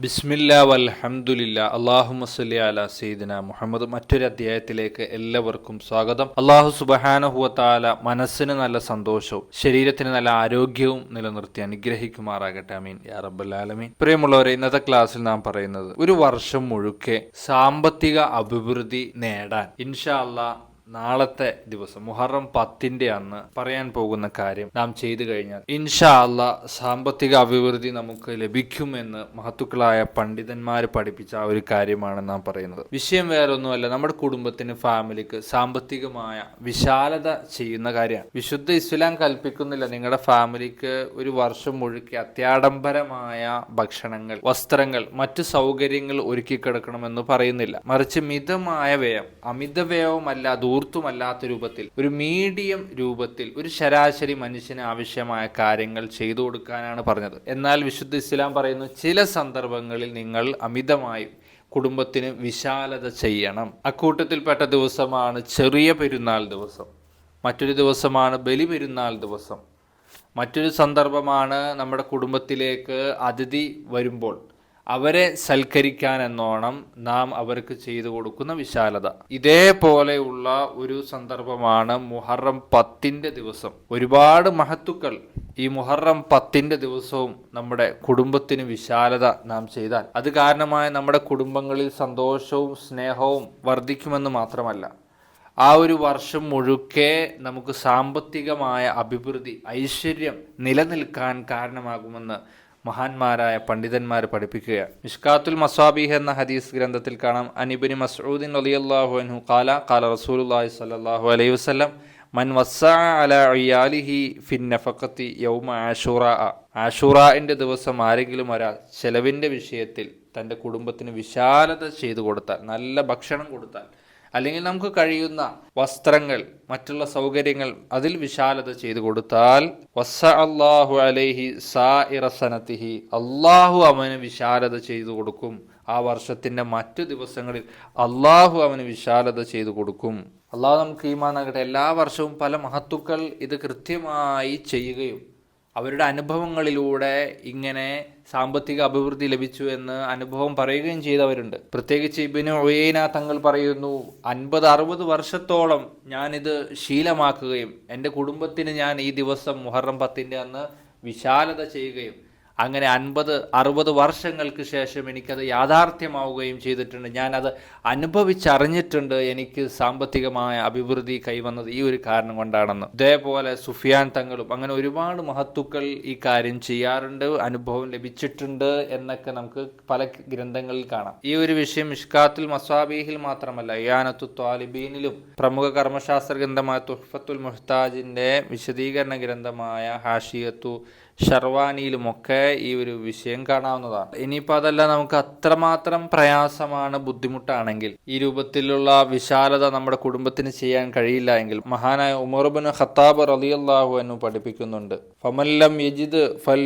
ബിസ്മില്ല വൽഹംദുലില്ല. അള്ളാഹു സല്ലി അല സീദിന മുഹമ്മദ്. മറ്റൊരു അധ്യായത്തിലേക്ക് എല്ലാവർക്കും സ്വാഗതം. അള്ളാഹു സുബഹാനഹുവത്താല മനസ്സിന് നല്ല സന്തോഷവും ശരീരത്തിന് നല്ല ആരോഗ്യവും നിലനിർത്തി അനുഗ്രഹിക്കുമാറാകട്ടെ. അമീൻ യാ റബ്ബൽ ആലമീൻ. പ്രിയമുള്ളവരെ ഇന്നത്തെ ക്ലാസ്സിൽ നാം പറയുന്നത് ഒരു വർഷം മുഴുക്കെ സാമ്പത്തിക അഭിവൃദ്ധി നേടാൻ. ഇൻഷാ അല്ലാ നാളത്തെ ദിവസം മുഹറം പത്തിന്റെ അന്ന് പറയാൻ പോകുന്ന കാര്യം നാം ചെയ്തു കഴിഞ്ഞാൽ ഇൻഷാ അല്ല സാമ്പത്തിക അഭിവൃദ്ധി നമുക്ക് ലഭിക്കുമെന്ന് മഹത്തുക്കളായ പണ്ഡിതന്മാർ പഠിപ്പിച്ച ആ ഒരു കാര്യമാണ് നാം പറയുന്നത്. വിഷയം വേറൊന്നുമല്ല നമ്മുടെ കുടുംബത്തിന് ഫാമിലിക്ക് സാമ്പത്തികമായ വിശാലത ചെയ്യുന്ന കാര്യമാണ്. വിശുദ്ധ ഇസ്ലാം കൽപ്പിക്കുന്നില്ല. നിങ്ങളുടെ ഫാമിലിക്ക് ഒരു വർഷം മുഴുക്കി അത്യാഡംബരമായ ഭക്ഷണങ്ങൾ വസ്ത്രങ്ങൾ മറ്റു സൗകര്യങ്ങൾ ഒരുക്കി കിടക്കണമെന്ന് പറയുന്നില്ല. മറിച്ച് മിതമായ വ്യയം അമിത വ്യയവുമല്ല ധൂർത്തുമല്ലാത്ത രൂപത്തിൽ ഒരു മീഡിയം രൂപത്തിൽ ഒരു ശരാശരി മനുഷ്യന് ആവശ്യമായ കാര്യങ്ങൾ ചെയ്തു കൊടുക്കാനാണ് പറഞ്ഞത്. എന്നാൽ വിശുദ്ധ ഇസ്ലാം പറയുന്നു ചില സന്ദർഭങ്ങളിൽ നിങ്ങൾ അമിതമായി കുടുംബത്തിന് വിശാലത ചെയ്യണം. അക്കൂട്ടത്തിൽപ്പെട്ട ദിവസമാണ് ചെറിയ പെരുന്നാൾ ദിവസം മറ്റൊരു ദിവസമാണ് ബലി പെരുന്നാൾ ദിവസം. മറ്റൊരു സന്ദർഭമാണ് നമ്മുടെ കുടുംബത്തിലേക്ക് അതിഥി വരുമ്പോൾ അവരെ സൽക്കരിക്കാൻ എന്നോണം നാം അവർക്ക് ചെയ്തു കൊടുക്കുന്ന വിശാലത. ഇതേപോലെയുള്ള ഒരു സന്ദർഭമാണ് മുഹറം പത്തിന്റെ ദിവസം. ഒരുപാട് മഹത്തുക്കൾ ഈ മുഹറം പത്തിന്റെ ദിവസവും നമ്മുടെ കുടുംബത്തിന് വിശാലത നാം ചെയ്താൽ. അത് കാരണമായി നമ്മുടെ കുടുംബങ്ങളിൽ സന്തോഷവും സ്നേഹവും വർദ്ധിക്കുമെന്ന് മാത്രമല്ല ആ ഒരു വർഷം മുഴുക്കെ നമുക്ക് സാമ്പത്തികമായ അഭിവൃദ്ധി ഐശ്വര്യം നിലനിൽക്കാൻ കാരണമാകുമെന്ന് മഹാന്മാരായ പണ്ഡിതന്മാർ പഠിപ്പിക്കുകയാണ്. മിഷ്കാത്തുൽ മസാബിഹ് എന്ന ഹദീസ് ഗ്രന്ഥത്തിൽ കാണാം. അനിബിനി മസ്ഊദിൻ അലിയല്ലാഹു അൻഹു കാല കാല റസൂലുള്ളാഹി സ്വല്ലല്ലാഹു അലൈഹി വസ്ലം മൻ വസ്സഅ അല അയ്യാലിഹി ഫിൻ നഫക്കത്തി യൗമ ആഷൂറ. ആഷൂറാന്റെ ദിവസം ആരെങ്കിലും ഒരാൾ ചെലവിന്റെ വിഷയത്തിൽ തന്റെ കുടുംബത്തിന് വിശാലത ചെയ്തു കൊടുത്താൽ നല്ല ഭക്ഷണം കൊടുത്താൽ അല്ലെങ്കിൽ നമുക്ക് കഴിയുന്ന വസ്ത്രങ്ങൾ മറ്റുള്ള സൗകര്യങ്ങൾ അതിൽ വിശാലത ചെയ്തു കൊടുത്താൽ വസ്സ അള്ളാഹു അലൈഹി സാഇറസനത്തിഹി അള്ളാഹു അവന് വിശാലത ചെയ്തു കൊടുക്കും. ആ വർഷത്തിന്റെ മറ്റു ദിവസങ്ങളിൽ അള്ളാഹു അവന് വിശാലത ചെയ്തു കൊടുക്കും. അള്ളാഹു നമുക്ക് ഈമാനാകട്ടെ എല്ലാ വർഷവും പല മഹത്തുക്കൾ ഇത് കൃത്യമായി ചെയ്യുകയും അവരുടെ അനുഭവങ്ങളിലൂടെ ഇങ്ങനെ സാമ്പത്തിക അഭിവൃദ്ധി ലഭിച്ചു എന്ന് അനുഭവം പറയുകയും ചെയ്തവരുണ്ട്. പ്രത്യേകിച്ച് ഇബിന് ഒയേന തങ്ങൾ പറയുന്നു അൻപത് അറുപത് വർഷത്തോളം ഞാനിത് ശീലമാക്കുകയും എന്റെ കുടുംബത്തിന് ഞാൻ ഈ ദിവസം മുഹറം പത്തിന്റെ അന്ന് വിശാലത ചെയ്യുകയും അങ്ങനെ അൻപത് അറുപത് വർഷങ്ങൾക്ക് ശേഷം എനിക്കത് യാഥാർത്ഥ്യമാവുകയും ചെയ്തിട്ടുണ്ട്. ഞാനത് അനുഭവിച്ചറിഞ്ഞിട്ടുണ്ട്. എനിക്ക് സാമ്പത്തികമായ അഭിവൃദ്ധി കൈവന്നത് ഈ ഒരു കാരണം കൊണ്ടാണെന്ന്. ഇതേപോലെ സുഫിയാൻ തങ്ങളും അങ്ങനെ ഒരുപാട് മഹത്തുക്കൾ ഈ കാര്യം ചെയ്യാറുണ്ട് അനുഭവം ലഭിച്ചിട്ടുണ്ട് എന്നൊക്കെ നമുക്ക് പല ഗ്രന്ഥങ്ങളിൽ കാണാം. ഈ ഒരു വിഷയം ഇഷ്കാത്തുൽ മസാബിഹിൽ മാത്രമല്ല ഇയാനത്തു ത്വാലിബീനിലും പ്രമുഖ കർമ്മശാസ്ത്ര ഗ്രന്ഥമായ തുഹഫത്തുൽ മുഹ്താജിന്റെ വിശദീകരണ ഗ്രന്ഥമായ ഹാഷിയത്തു ഷർവാനിയിലുമൊക്കെ ഈ ഒരു വിഷയം കാണാവുന്നതാണ്. ഇനിയിപ്പോൾ അതല്ല നമുക്ക് അത്രമാത്രം പ്രയാസമാണ് ബുദ്ധിമുട്ടാണെങ്കിൽ. ഈ രൂപത്തിലുള്ള വിശാലത നമ്മുടെ കുടുംബത്തിന് ചെയ്യാൻ കഴിയില്ല എങ്കിൽ. മഹാനായ ഉമർബിന് ഖത്താബ് റലിയല്ലാഹു എന്ന് പഠിപ്പിക്കുന്നുണ്ട്. ഫമല്ലം യജിദ് ഫൽ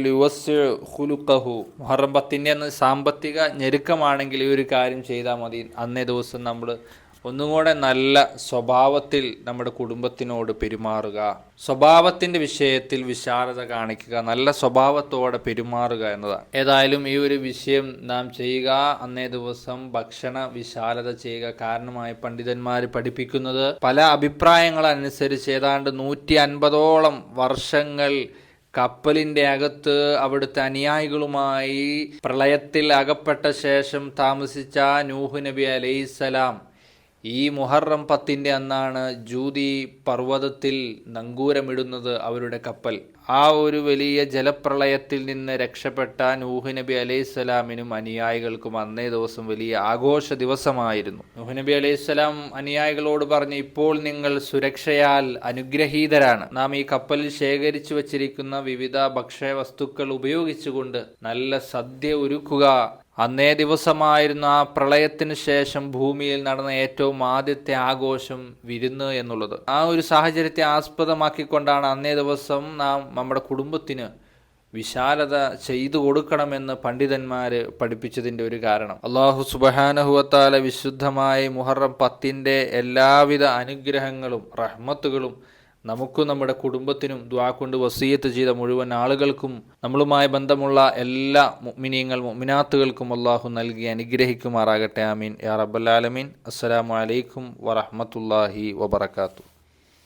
ഹുലുക്കഹു മുഹറം സാമ്പത്തിക ഞെരുക്കമാണെങ്കിൽ ഈ ഒരു കാര്യം ചെയ്താൽ മതി. അന്നേ ദിവസം നമ്മൾ ഒന്നുകൂടെ നല്ല സ്വഭാവത്തിൽ നമ്മുടെ കുടുംബത്തിനോട് പെരുമാറുക. സ്വഭാവത്തിന്റെ വിഷയത്തിൽ വിശാലത കാണിക്കുക നല്ല സ്വഭാവത്തോടെ പെരുമാറുക എന്നതാണ്. ഏതായാലും ഈ ഒരു വിഷയം നാം ചെയ്യുക അന്നേ ദിവസം ഭക്ഷണ വിശാലത ചെയ്യുക കാരണമായി പണ്ഡിതന്മാർ പഠിപ്പിക്കുന്നത്. പല അഭിപ്രായങ്ങൾ അനുസരിച്ച് ഏതാണ്ട് നൂറ്റി അൻപതോളം വർഷങ്ങൾ കപ്പലിന്റെ അകത്ത് അവിടുത്തെ അനുയായികളുമായി പ്രളയത്തിൽ അകപ്പെട്ട ശേഷം താമസിച്ച നൂഹ് നബി അലൈസലാം ഈ മുഹറം പത്തിന്റെ അന്നാണ് ജൂതി പർവതത്തിൽ നങ്കൂരമിടുന്നത് അവരുടെ കപ്പൽ. ആ ഒരു വലിയ ജലപ്രളയത്തിൽ നിന്ന് രക്ഷപ്പെട്ട നൂഹ് നബി അലൈഹിസ്സലാമിനും അനുയായികൾക്കും അന്നേ ദിവസം വലിയ ആഘോഷ ദിവസമായിരുന്നു. നൂഹ് നബി അലൈഹിസ്സലാം അനുയായികളോട് പറഞ്ഞു ഇപ്പോൾ നിങ്ങൾ സുരക്ഷയാൽ അനുഗ്രഹീതരാണ്. നാം ഈ കപ്പലിൽ ശേഖരിച്ചു വച്ചിരിക്കുന്ന വിവിധ ഭക്ഷ്യ വസ്തുക്കൾ ഉപയോഗിച്ചുകൊണ്ട് നല്ല സദ്യ ഒരുക്കുക അന്നേ ദിവസമായിരുന്നു ആ പ്രളയത്തിന് ശേഷം ഭൂമിയിൽ നടന്ന ഏറ്റവും ആദ്യത്തെ ആഘോഷം വിരുന്ന് എന്നുള്ളത്. ആ ഒരു സാഹചര്യത്തെ ആസ്പദമാക്കിക്കൊണ്ടാണ് അന്നേ ദിവസം നാം നമ്മുടെ കുടുംബത്തിന് വിശാലത ചെയ്തു കൊടുക്കണമെന്ന് പണ്ഡിതന്മാർ പഠിപ്പിച്ചതിന്റെ ഒരു കാരണം. അള്ളാഹു സുബഹാനഹുവത്താല വിശുദ്ധമായി മുഹറം പത്തിന്റെ എല്ലാവിധ അനുഗ്രഹങ്ങളും റഹ്മത്തുകളും നമുക്കും നമ്മുടെ കുടുംബത്തിനും ദ്വാ കൊണ്ട് വസീയത്ത് ചെയ്ത മുഴുവൻ ആളുകൾക്കും നമ്മളുമായി ബന്ധമുള്ള എല്ലാ മുഅ്മിനീങ്ങൾ മുഅ്മിനാത്തുകൾക്കും അള്ളാഹു നൽകി അനുഗ്രഹിക്കുമാറാകട്ടെ. ആമീൻ. യാ റബ്ബൽ ആലമീൻ. അസ്സലാമു അലൈക്കും വറഹ്മത്തുള്ളാഹി വബറകാതുഹു.